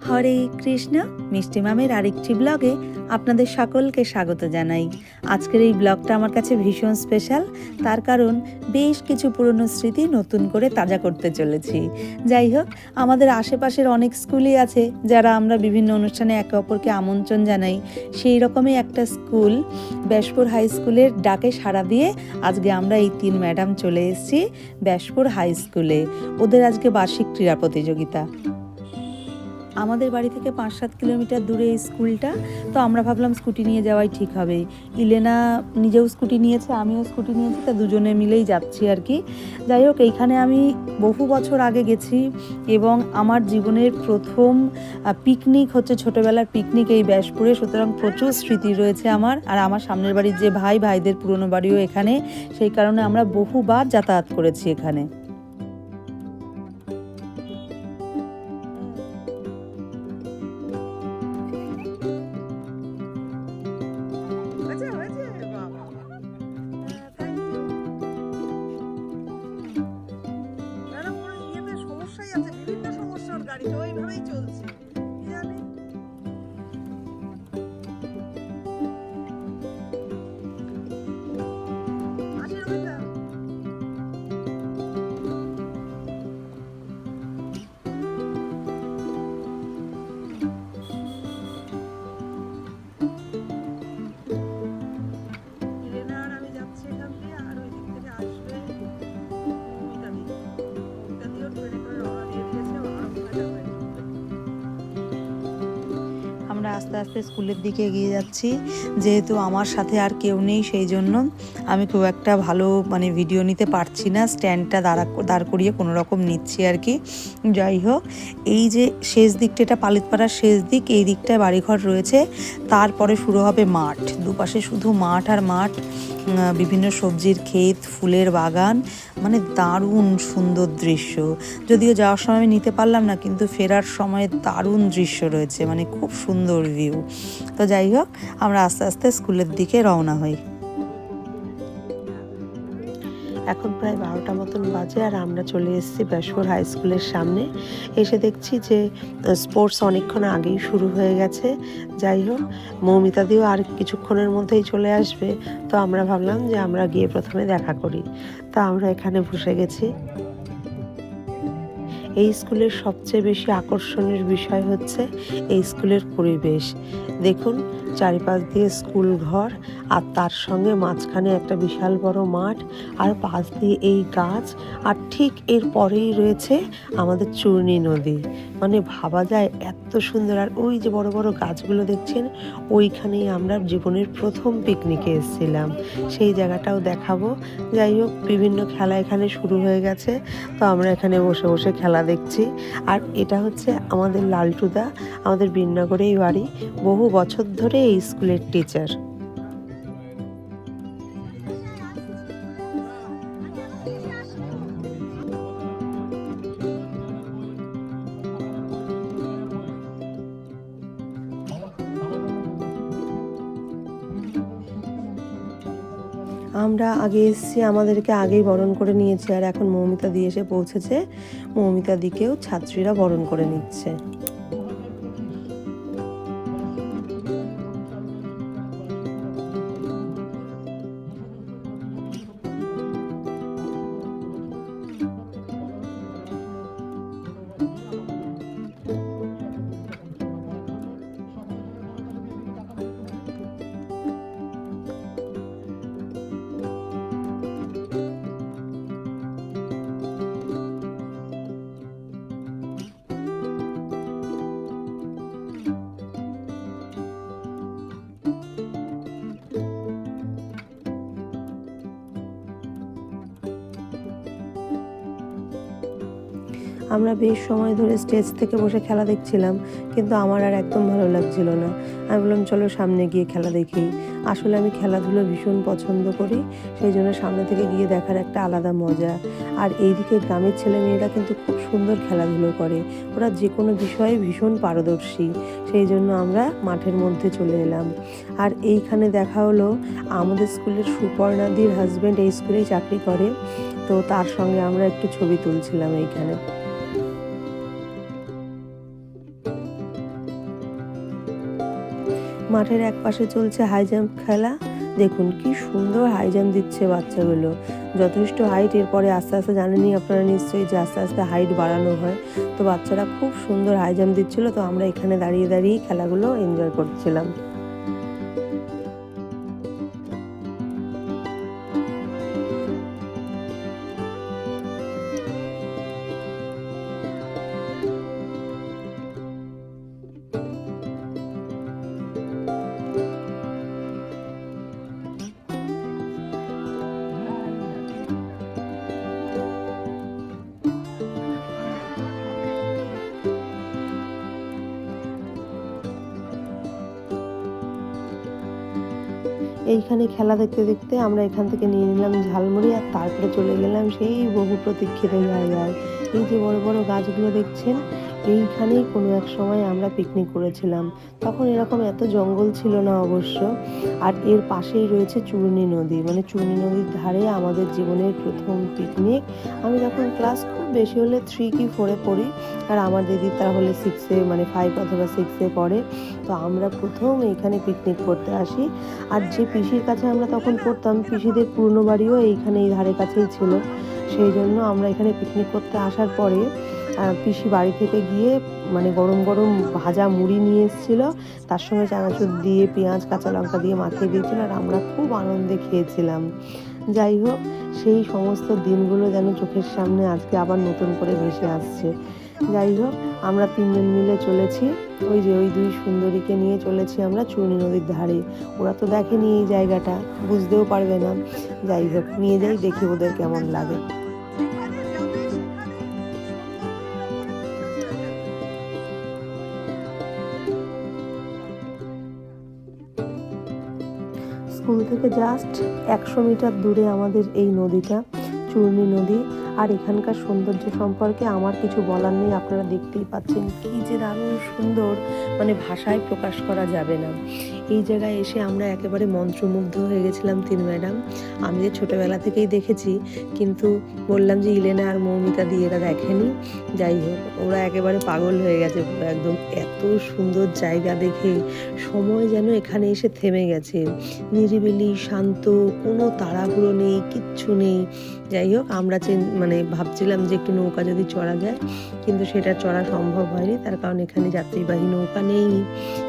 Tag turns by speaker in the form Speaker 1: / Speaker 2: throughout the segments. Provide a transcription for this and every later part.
Speaker 1: হরে কৃষ্ণ, মিষ্টি মামের আরেকটি ব্লগে আপনাদের সকলকে স্বাগত জানাই। আজকের এই ব্লগটা আমার কাছে ভীষণ স্পেশাল, তার কারণ বেশ কিছু পুরনো স্মৃতি নতুন করে তাজা করতে চলেছি। যাই হোক, আমাদের আশেপাশের অনেক স্কুলই আছে যারা আমরা বিভিন্ন অনুষ্ঠানে একে অপরকে আমন্ত্রণ জানাই। সেই রকমই একটা স্কুল, ব্যাসপুর হাই স্কুলের ডাকে সাড়া দিয়ে আজকে আমরা এই তিন ম্যাডাম চলে এসেছি ব্যাসপুর হাই স্কুলে। ওদের আজকে বার্ষিক ক্রীড়া প্রতিযোগিতা। আমাদের বাড়ি থেকে পাঁচ সাত কিলোমিটার দূরে এই স্কুলটা, তো আমরা ভাবলাম স্কুটি নিয়ে যাওয়াই ঠিক হবে। ইলেনা নিজেও স্কুটি নিয়েছে, আমিও স্কুটি নিয়েছি, তা দুজনে মিলেই যাচ্ছি আর কি। যাই হোক, এইখানে আমি বহু বছর আগে গেছি এবং আমার জীবনের প্রথম পিকনিক হচ্ছে ছোটোবেলার পিকনিক এই ব্যাসপুরে। সুতরাং প্রচুর স্মৃতি রয়েছে আমার। আর আমার সামনের বাড়ির যে ভাই, ভাইদের পুরনো বাড়িও এখানে। সেই কারণে আমরা বহুবার যাতায়াত করেছি এখানে।
Speaker 2: আছে বিভিন্ন সমস্যার গাড়ি তো ওইভাবেই চলছে।
Speaker 1: আস্তে স্কুলের দিকে এগিয়ে যাচ্ছি। যেহেতু আমার সাথে আর কেউ নেই, সেই জন্য আমি খুব একটা ভালো মানে ভিডিও নিতে পারছি না। স্ট্যান্ডটা দাঁড়া, দাঁড় করিয়ে কোনো রকম নিচ্ছি আর কি। যাই হোক, এই যে শেষ দিকটা, এটা পালিতপাড়ার শেষ দিক, এই দিকটায় বাড়িঘর রয়েছে। তারপরে শুরু হবে মাঠ। দুপাশে শুধু মাঠ আর মাঠ। বিভিন্ন সবজির ক্ষেত, ফুলের বাগান মানে দারুণ সুন্দর দৃশ্য। যদিও যাওয়ার সময় নিতে পারলাম না, কিন্তু ফেরার সময় দারুণ দৃশ্য রয়েছে মানে খুব সুন্দর ভিউ তো যাই হোক, আমরা আস্তে আস্তে স্কুলের দিকে রওনা হই।
Speaker 3: এখন প্রায় বারোটা মতন বাজে আর আমরা চলে এসেছি ব্যাসপুর হাই স্কুলের সামনে। এসে দেখছি যে স্পোর্টস অনেকক্ষণ আগেই শুরু হয়ে গেছে। যাই হোক মৌমিতাদিও আর কিছুক্ষণের মধ্যেই চলে আসবে। তো আমরা ভাবলাম যে আমরা গিয়ে প্রথমে দেখা করি। তা আমরা এখানে বসে গেছি। এই স্কুলের সবচেয়ে বেশি আকর্ষণের বিষয় হচ্ছে এই স্কুলের পরিবেশ। দেখুন চারিপাশ দিয়ে স্কুল ঘর আর তার সঙ্গে মাঝখানে একটা বিশাল বড় মাঠ আর পাশ দিয়ে এই গাছ আর ঠিক এর পরেই রয়েছে আমাদের চূর্ণী নদী। মানে ভাবা যায় এত সুন্দর। আর ওই যে বড় বড় গাছগুলো দেখছেন, ওইখানেই আমরা জীবনের প্রথম পিকনিকে এসেছিলাম। সেই জায়গাটাও দেখাবো। যাই হোক, বিভিন্ন খেলা এখানে শুরু হয়ে গেছে। তো আমরা এখানে বসে বসে খেলা দেখছি। আর এটা হচ্ছে আমাদের লালটুদা, আমাদের বিন্নাগরেই বাড়ি। বহু বছর ধরে এই স্কুলের টিচার আমরা আগে এসেছি, আমাদেরকে আগেই বরণ করে নিয়েছে আর এখন মৌমিতা দিয়ে এসে পৌঁছেছে। মৌমিতা দিকেও ছাত্রীরা বরণ করে নিচ্ছে। আমরা বেশ সময় ধরে স্টেজ থেকে বসে খেলা দেখছিলাম, কিন্তু আমার আর একদম ভালো লাগছিল না। আমি বললাম, চলো সামনে গিয়ে খেলা দেখি। আসলে আমি খেলাধুলো ভীষণ পছন্দ করি, সেই জন্য সামনে থেকে গিয়ে দেখার একটা আলাদা মজা। আর এইদিকে গ্রামের ছেলেমেয়েরা কিন্তু খুব সুন্দর খেলাধুলো করে। ওরা যে কোনো বিষয়ে ভীষণ পারদর্শী, সেই জন্য আমরা মাঠের মধ্যে চলে এলাম। আর এইখানে দেখা হলো, আমাদের স্কুলের সুপর্ণাদির হাজব্যান্ড এই স্কুলেই চাকরি করে, তো তার সঙ্গে আমরা একটু ছবি তুলছিলাম এইখানে। মাঠের এক পাশে চলছে হাই জাম্প খেলা। দেখুন কি সুন্দর হাই জাম্প দিচ্ছে বাচ্চাগুলো। যথেষ্ট হাইট এরপরে আস্তে আস্তে জানেনি আপনারা নিশ্চয়ই যে আস্তে আস্তে হাইট বাড়ানো হয়। তো বাচ্চারা খুব সুন্দর হাই জাম্প দিচ্ছিল, তো আমরা এখানে দাঁড়িয়ে দাঁড়িয়ে খেলাগুলো এনজয় করছিলাম। এইখানে খেলা দেখতে দেখতে আমরা এখান থেকে নিয়ে নিলাম ঝালমুড়ি আর তারপরে চলে গেলাম সেই বহু প্রতীক্ষিত জায়গায়। এই যে বড় বড় গাছগুলো দেখছেন, এইখানেই কোনো এক সময় আমরা পিকনিক করেছিলাম। তখন এরকম এত জঙ্গল ছিল না অবশ্য। আর এর পাশেই রয়েছে চূর্ণী নদী। মানে চূর্ণী নদীর ধারে আমাদের জীবনের প্রথম পিকনিক আমি তখন ক্লাস বেশি হলে থ্রি কি ফোরে পড়ি। আর আমার দিদি তাহলে সিক্সে মানে ফাইভ অথবা সিক্সে পড়ে। তো আমরা প্রথম এইখানে পিকনিক করতে আসি। আর যে পিসির কাছে আমরা তখন পড়তাম, পিসিদের পুরনো বাড়িও এইখানে এই ধারে কাছেই ছিল। সেই জন্য আমরা এখানে পিকনিক করতে আসার পরে পিসি বাড়ি থেকে গিয়ে মানে গরম গরম ভাজা মুড়ি নিয়ে এসেছিল। তার সঙ্গে চানাচুর দিয়ে, পেঁয়াজ, কাঁচা লঙ্কা দিয়ে মাখিয়ে দিয়েছিল। আর আমরা খুব আনন্দে খেয়েছিলাম। যাই হোক, সেই সমস্ত দিনগুলো যেন চোখের সামনে আজকে আবার নতুন করে ভেসে আসছে। যাই হোক, আমরা তিনজন মিলে চলেছি। ওই যে ওই দুই সুন্দরীকে নিয়ে চলেছি আমরা চূর্ণী নদীর ধারে। ওরা তো দেখেনি এই জায়গাটা, বুঝতেও পারবে না। যাই হোক, নিয়ে যাই, দেখি ওদের কেমন লাগে। থেকে জাস্ট একশো মিটার দূরে আমাদের এই নদীটা, চূর্ণী নদী। আর এখানকার সৌন্দর্য সম্পর্কে আমার কিছু বলার নেই, আপনারা দেখতেই পাচ্ছেন। কি যে দারুণ সুন্দর মানে ভাষায় প্রকাশ করা যাবে না। এই জায়গায় এসে আমরা একেবারে মন্ত্রমুগ্ধ হয়ে গেছিলাম তিন ম্যাডাম। আমি যে ছোটোবেলা থেকেই দেখেছি, কিন্তু বললাম যে ইলেনা আর মৌমিতা দিয়ে এরা দেখেনি। যাই হোক, ওরা একেবারে পাগল হয়ে গেছে একদম। এত সুন্দর জায়গা দেখে সময় যেন এখানে এসে থেমে গেছে। নিরিবিলি, শান্ত, কোনো তাড়াহুড়ো নেই, কিচ্ছু নেই। যাই হোক, আমরা মানে ভাবছিলাম যে একটু নৌকা যদি চড়া যায়, কিন্তু সেটা চড়া সম্ভব হয়নি। তার কারণ এখানে যাত্রীবাহী নৌকা নেই।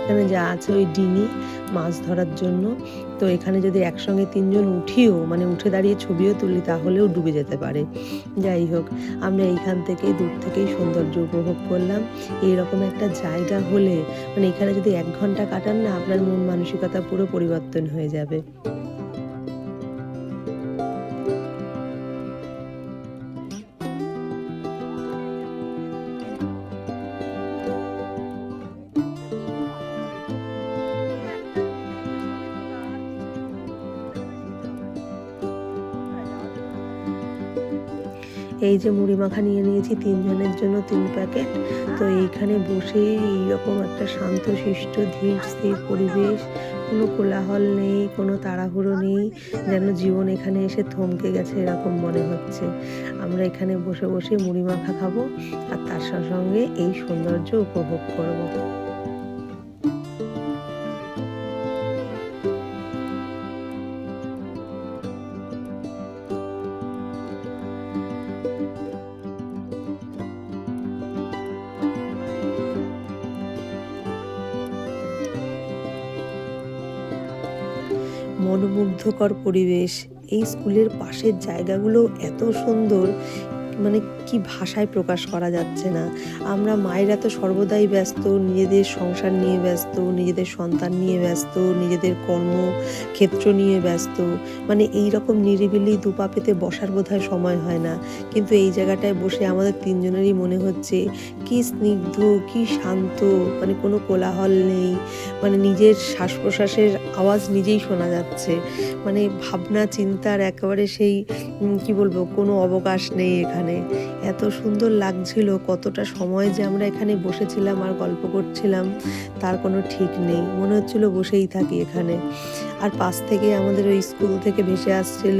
Speaker 3: এখানে যা আছে ওই ডিঙি মাছ ধরার জন্য। তো এখানে যদি একসঙ্গে তিনজন উঠিও মানে উঠে দাঁড়িয়ে ছবিও তুলি, তাহলেও ডুবে যেতে পারে। যাই হোক, আমরা এইখান থেকেই দূর থেকেই সৌন্দর্য উপভোগ করলাম। এইরকম একটা জায়গা হলে মানে এখানে যদি এক ঘণ্টা কাটান না, আপনার মন মানসিকতা পুরো পরিবর্তন হয়ে যাবে। এই যে মুড়ি মাখা নিয়ে নিয়েছি তিনজনের জন্য তিন প্যাকেট। তো এইখানে বসে এইরকম একটা শান্ত, শিষ্ট, ধীর, স্থির পরিবেশ, কোনো কোলাহল নেই, কোনো তাড়াহুড়ো নেই, যেন জীবন এখানে এসে থমকে গেছে এরকম মনে হচ্ছে। আমরা এখানে বসে বসে মুড়ি মাখা খাব আর তার সঙ্গে এই সৌন্দর্য উপভোগ করব। মনোমুগ্ধকর পরিবেশ। এই স্কুলের পাশের জায়গাগুলো এত সুন্দর মানে কি ভাষায় প্রকাশ করা যাচ্ছে না। আমরা মায়েরা তো সর্বদাই ব্যস্ত, নিজেদের সংসার নিয়ে ব্যস্ত, নিজেদের সন্তান নিয়ে ব্যস্ত, নিজেদের কর্মক্ষেত্র নিয়ে ব্যস্ত। মানে এই রকম নিরিবিলি দুপা পেতে বসার বোধহয় সময় হয় না। কিন্তু এই জায়গাটায় বসে আমাদের তিনজনেরই মনে হচ্ছে, কি স্নিগ্ধ, কি শান্ত মানে কোনো কোলাহল নেই। মানে নিজের শ্বাস প্রশ্বাসের আওয়াজ নিজেই শোনা যাচ্ছে। মানে ভাবনা, চিন্তার একেবারে সেই কি বলব, কোনো অবকাশ নেই এখানে। এত সুন্দর লাগছিল, কতটা সময় যে আমরা এখানে বসেছিলাম আর গল্প করছিলাম, তার কোনো ঠিক নেই। মনে হচ্ছিল বসেই থাকি এখানে। আর পাশ থেকে আমাদের ওই স্কুল থেকে ভেসে আসছিল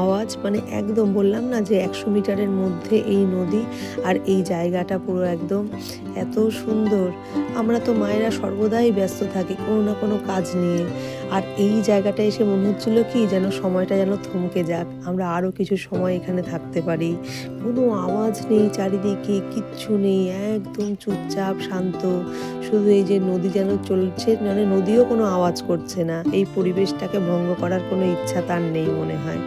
Speaker 3: আওয়াজ মানে একদম বললাম না যে একশো মিটারের মধ্যে এই নদী আর এই জায়গাটা পুরো একদম এত সুন্দর। আমরা তো মায়েরা সর্বদাই ব্যস্ত থাকি কোনো না কোনো কাজ নিয়ে। আর এই জায়গাটা এসে মনে হচ্ছিল কি যেন সময়টা যেন থমকে যাক। আমরা আরও কিছু সময় এখানে থাকতে পারি। কোনো আওয়াজ নেই চারিদিকে, কিচ্ছু নেই, একদম চুপচাপ, শান্ত। শুধু এই যে নদী যেন চলছে মানে নদীও কোনো আওয়াজ করছে না। এই পরিবেশটাকে ভঙ্গ করার কোনো ইচ্ছা তার নেই মনে হয়।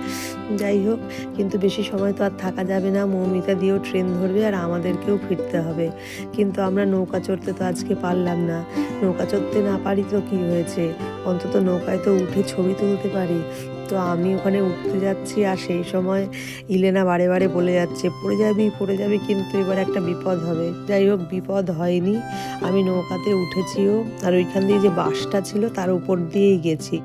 Speaker 3: যাই হোক, কিন্তু বেশি সময় তো আর থাকা যাবে না। মৌমিতা দিয়েও ট্রেন ধরবে আর আমাদেরকেও ফিরতে হবে। কিন্তু আমরা নৌকা চড়তে তো আজকে পারলাম না। নৌকা চড়তে না পারি তো কী হয়েছে? অন্তত নৌকায় তো উঠে ছবি তুলতে পারি। তো আমি ওখানে উঠতে যাচ্ছি আর সেই সময় ইলেনা বারে বারে বলে যাচ্ছে, পড়ে যাবি পড়ে যাবি কিন্তু এবার একটা বিপদ হবে। যাই হোক, বিপদ হয়নি। আমি নৌকাতে উঠেছিও আর ওইখান দিয়ে যে বাসটা ছিল তার উপর দিয়েই গেছি।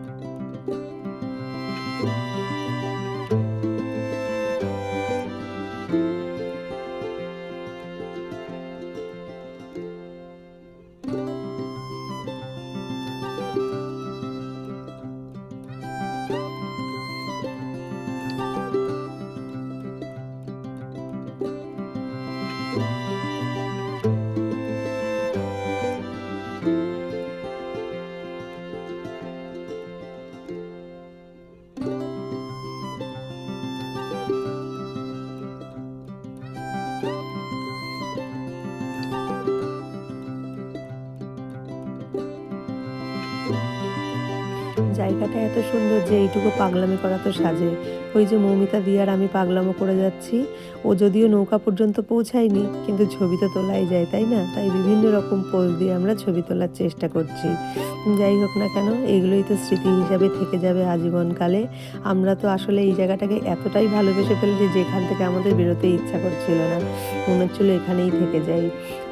Speaker 3: জায়গাটা এত সুন্দর যে এইটুকু পাগলামি করা তো সাজে। ওই যে মৌমিতা দিয়ার আমি পাগলামো করে যাচ্ছি। ও যদিও নৌকা পর্যন্ত পৌঁছায়নি, কিন্তু ছবি তো তোলাই যায়, তাই না? তাই বিভিন্ন রকম পোজ দিয়ে আমরা ছবি তোলার চেষ্টা করছি। যাই হোক না কেন, এগুলোই তো স্মৃতি হিসাবে থেকে যাবে আজীবনকালে। আমরা তো আসলে এই জায়গাটাকে এতটাই ভালোবেসে ফেলেছি যেখান থেকে আমাদের বেরোতে ইচ্ছা করছিল না। মনে হচ্ছিল এখানেই থেকে যাই।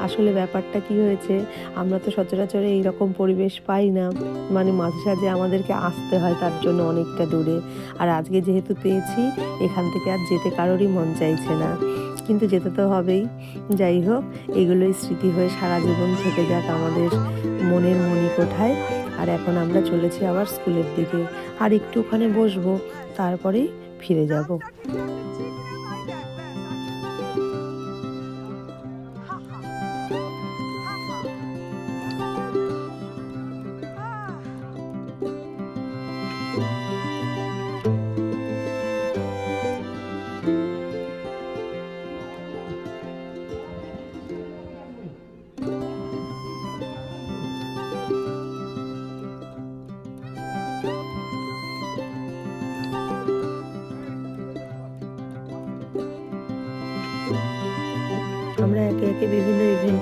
Speaker 3: আসলে ব্যাপারটা কি হয়েছে, আমরা তো সচরাচর এইরকম পরিবেশ পাই না। মানে মাঝে সাঝে আমাদেরকে আসতে হয় তার জন্য অনেকটা দূরে। আর আজকে যেহেতু পেয়েছি, এখান থেকে আর যেতে কারোরই মন চাইছে না। কিন্তু যেতে তো হবেই। যাই হোক, এগুলোই স্মৃতি হয়ে সারা জীবন থেকে যাক আমাদের মনের মণিকোঠায়। আর এখন আমরা চলেছি আবার স্কুলের দিকে। আর একটু ওখানে বসবো, তারপরেই ফিরে যাব।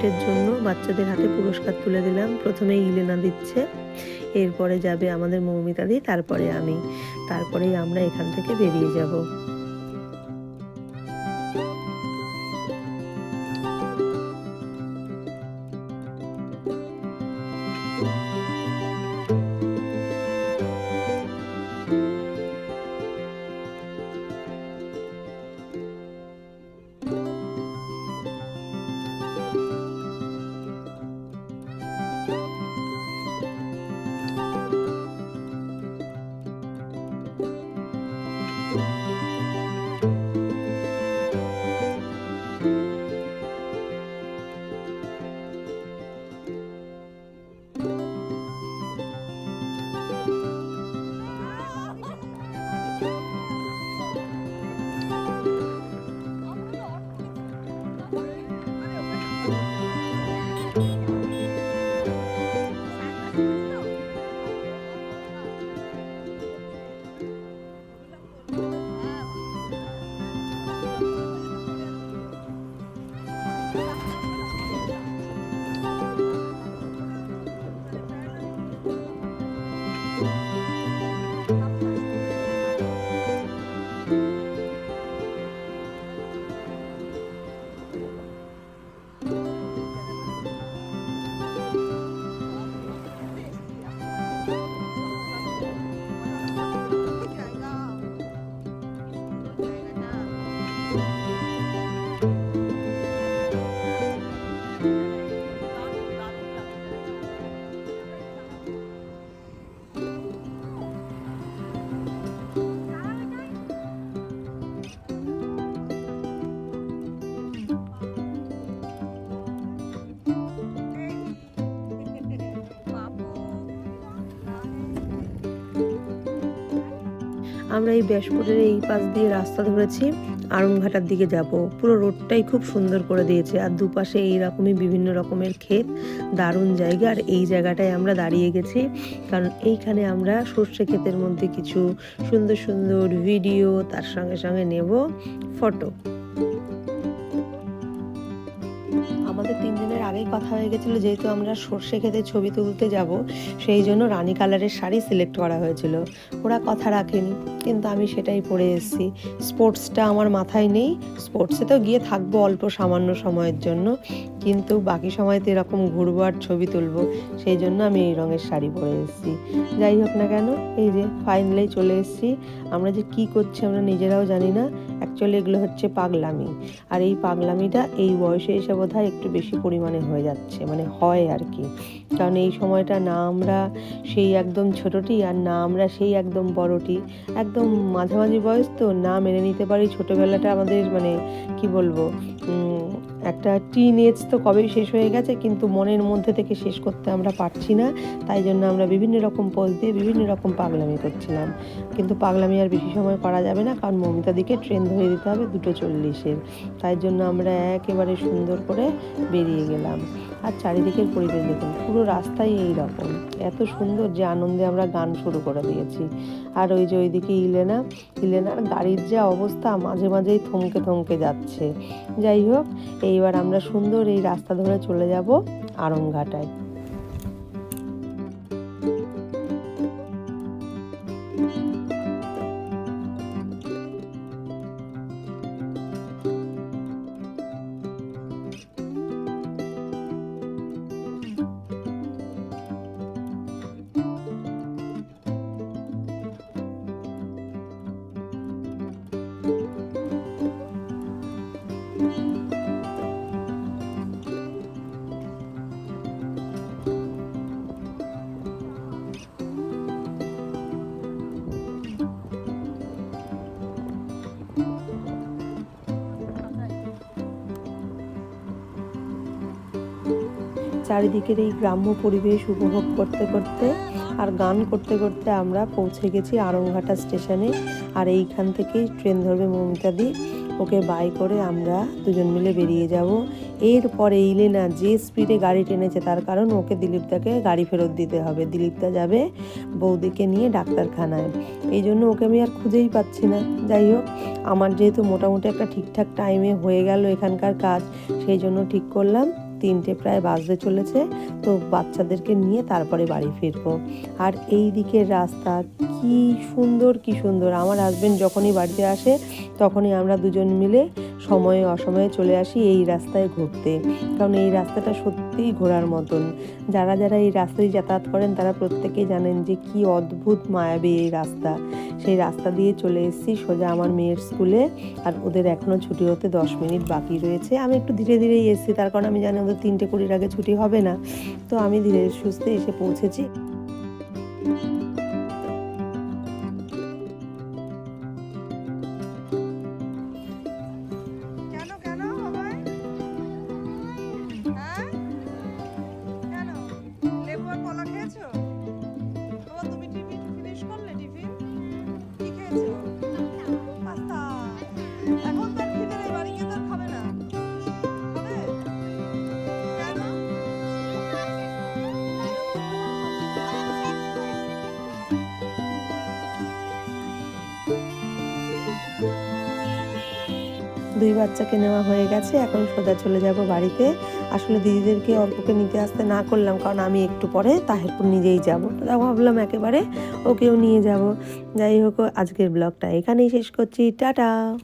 Speaker 3: ইভেন্টের জন্য বাচ্চাদের হাতে পুরস্কার তুলে দিলাম। প্রথমে ইলেনা দিচ্ছে, এরপরে যাবে আমাদের মৌমিতাদি, তারপরে আমি। তারপরেই আমরা এখান থেকে বেরিয়ে যাব। আমরা এই ব্যাসপুরের এই পাশ দিয়ে রাস্তা ধরেছি, আড়ংঘাটার দিকে যাব। পুরো রোডটাই খুব সুন্দর করে দিয়েছে, আর দুপাশে এইরকমই বিভিন্ন রকমের ক্ষেত, দারুণ জায়গা, আর এই জায়গাটায় আমরা দাঁড়িয়ে গেছি। কারণ এইখানে আমরা সর্ষে ক্ষেতের মধ্যে কিছু সুন্দর সুন্দর ভিডিও, তার সঙ্গে সঙ্গে নেব ফটো। আমাদের তিনজনের আগেই কথা হয়ে গেছিল, যেহেতু আমরা সর্ষে খেতে ছবি তুলতে যাব, সেই জন্য রানী কালারের শাড়ি সিলেক্ট করা হয়েছিল। ওরা কথা রাখেনি, কিন্তু আমি সেটাই পরে এসেছি। স্পোর্টসটা আমার মাথায় নেই স্পোর্টসে তো গিয়ে থাকব অল্প সামান্য সময়ের জন্য। কিন্তু বাকি সময়তে এরকম ঘুরবো আর ছবি তুলবো, সেই জন্য আমি এই রঙের শাড়ি পরে এসেছি। যাই হোক না কেন, এই যে ফাইনালি চলে এসেছি। আমরা যে কি করছি আমরা নিজেরাও জানি না। অ্যাকচুয়ালি এগুলো হচ্ছে পাগলামি। আর এই পাগলামিটা এই বয়সে এসে বোধহয় একটু বেশি পরিমাণে হয়ে যাচ্ছে মানে হয় আর কি। কারণ এই সময়টা না আমরা সেই একদম ছোটটি আর না আমরা সেই একদম বড়টি। একদম মাঝামাঝি বয়স তো না মেনে নিতে পারি ছোটোবেলাটা আমাদের মানে কি বলব একটা টিন এজ তো কবেই শেষ হয়ে গেছে, কিন্তু মনের মধ্যে থেকে শেষ করতে আমরা পারছি না, তাই জন্য আমরা বিভিন্ন রকম পোজ দিয়ে বিভিন্ন রকম পাগলামি করছিলাম। কিন্তু পাগলামি আর বেশি সময় করা যাবে না, কারণ মমিতা দিকে ট্রেন ধরে দিতে হবে দুটো চল্লিশের, তাই জন্য আমরা একেবারে সুন্দর করে বেরিয়ে গেলাম। আর চারিদিকের পরিবেশ দেখুন, পুরো রাস্তাই এই রকম এত সুন্দর যে আনন্দে আমরা গান শুরু করে দিয়েছি। আর ওই যে ওইদিকে ইলেনা, ইলেনার গাড়ির যা অবস্থা মাঝে মাঝেই থমকে থমকে যাচ্ছে। যাই হোক, এইবার আমরা সুন্দর এই রাস্তা ধরে চলে যাব আরংঘাটায়। চারিদিকের এই গ্রাম্য পরিবেশ উপভোগ করতে করতে আর গান করতে করতে আমরা পৌঁছে গেছি আরংঘাটা স্টেশনে। আর এইখান থেকেই ট্রেন ধরবে মমিতাদি ওকে বাই করে আমরা দুজন মিলে বেরিয়ে যাব। এরপরে ইলেনা যে স্পিডে গাড়ি টেনেছে, তার কারণ ওকে দিলীপদাকে গাড়ি ফেরত দিতে হবে। দিলীপদা যাবে বৌদিকে নিয়ে ডাক্তারখানায়। এই জন্য ওকে আমি আর খুঁজেই পাচ্ছি না। যাই হোক, আমার যেহেতু মোটামুটি একটা ঠিকঠাক টাইমে হয়ে গেল এখানকার কাজ, সেই জন্য ঠিক করলাম। তিনটে প্রায় বাজতে চলেছে, তো বাচ্চাদেরকে নিয়ে তারপরে বাড়ি ফিরবো। আর এই দিকের রাস্তা কি সুন্দর কি সুন্দর। আমার হাজবেন্ড যখনই বাড়িতে আসে, তখনই আমরা দুজন মিলে সময়ে অসময়ে চলে আসি এই রাস্তায় ঘুরতে। কারণ এই রাস্তাটা সত্যিই ঘোরার মতন। যারা যারা এই রাস্তায় যাতায়াত করেন, তারা প্রত্যেকেই জানেন যে কি অদ্ভুত, মায়াবী এই রাস্তা। সেই রাস্তা দিয়ে চলে এসেছি সোজা আমার মেয়ের স্কুলে আর ওদের এখনও ছুটি হতে দশ মিনিট বাকি রয়েছে। আমি একটু ধীরে ধীরেই এসেছি, তার কারণ আমি জানি ওদের তিনটে কুড়ির আগে ছুটি হবে না। তো আমি ধীরে সুস্থে এসে পৌঁছেছি। দুই বাচ্চাকে নেওয়া হয়ে গেছে, এখন সোজা চলে যাব বাড়িতে। আসলে দিদিদেরকে অল্পকে নিতে আসতে না করলাম, কারণ আমি একটু পরে তাহেরপুর নিজেই যাব। তা ভাবলাম একেবারে ওকেও নিয়ে যাব। যাই হোক, আজকের ব্লগটা এখানেই শেষ করছি। টাটা!